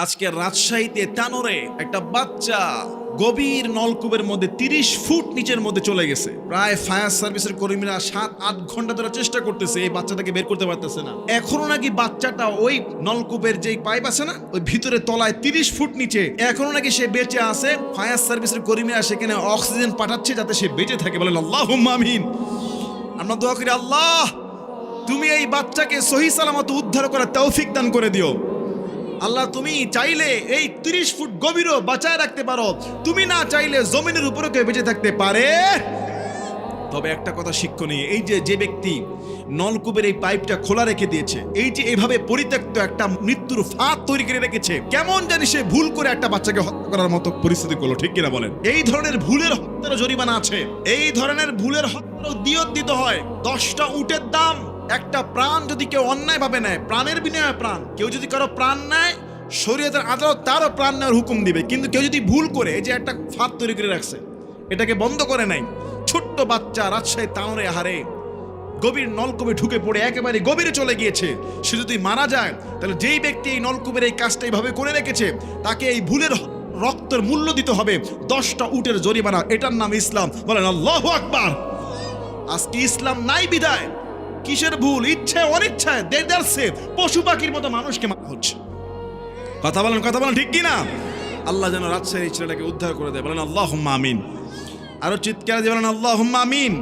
আজকে রাজশাহীতে টানোরে একটা বাচ্চা গভীর নলকূপের মধ্যে তিরিশ ফুট নিচের মধ্যে চলে গেছে। প্রায় ফায়ার সার্ভিসের কর্মীরা সাত, আট ঘণ্টা ধরে চেষ্টা করতেছে এই বাচ্চাটাকে বের করতে পারতেছে না। এখনও নাকি বাচ্চাটা ওই নলকূপের যে পাইপ আছে না, ওই ভিতরে তলায় তিরিশ ফুট নিচে, এখনও নাকি সে বেঁচে আছে। ফায়ার সার্ভিসের কর্মীরা সেখানে অক্সিজেন পাঠাচ্ছে যাতে সে বেঁচে থাকে বলেন আল্লাহ আমিন। আমরা দোয়া করি, আল্লাহ, তুমি এই বাচ্চাকে সহি সালামত উদ্ধার করে তৌফিক দান করে দিও। আল্লাহ, তুমি চাইলে এই তিরিশ ফুট গভীরও বাঁচায় রাখতে পারো। তুমি না চাইলে জমিনের উপরে কেউ বেঁচে থাকতে পারে। তবে একটা কথা শিক্ষণীয়, এই যে যে ব্যক্তি নলকূপের এই পাইপটা খোলা রেখে দিয়েছে, এই যে এভাবে পরিত্যক্ত একটা মৃত্যুর ফাঁদ তৈরি করে রেখেছে, কেমন জানি সে ভুল করে একটা বাচ্চাকে হত্যা করার মতো পরিস্থিতি করল, ঠিক কিনা বলেন? এই ধরনের ভুলের হত্যারও জরিমানা আছে। এই ধরনের ভুলের হত্যারও দিয়ত দিতে হয়। দশটা উটের দাম, একটা প্রাণ যদি কেউ অন্যায় ভাবে নেয়, প্রাণের বিনিময়ে প্রাণ, কেউ যদি কারও প্রাণ নেয় শরীয়তের আদালত তারও প্রাণ নেওয়ার হুকুম দিবে। কিন্তু কেউ যদি ভুল করে যে একটা ফাঁদ তৈরি করে রাখছে, এটাকে বন্ধ করে নাই, ছোট্ট বাচ্চা রাজশাহী তাঁরে হারে গভীর নলকূপে ঢুকে পড়ে, একেবারে গভীরে চলে গিয়েছে, সে যদি মারা যায়, তাহলে যেই ব্যক্তি এই নলকূপের এই কাজটা এইভাবে করে রেখেছে, তাকে এই ভুলের রক্তের মূল্য দিতে হবে, দশটা উটের জরিমানা, এটার নাম ইসলাম। বলেন, আল্লাহ আকবার। আজকে ইসলাম নাই বিদায়। কিসের ভুল? ইচ্ছে অনিচ্ছায় দেদারসে পশু পাখির মতো মানুষকে মারা হচ্ছে। কথা বলেন কথা বলেন, ঠিক কি না আল্লাহ যেন রাজশাহী ছেলেটাকে উদ্ধার করে দেয়। বলেন আল্লাহ আমিন। আরও চিৎকার দিয়ে বলেন আল্লাহ আমিন।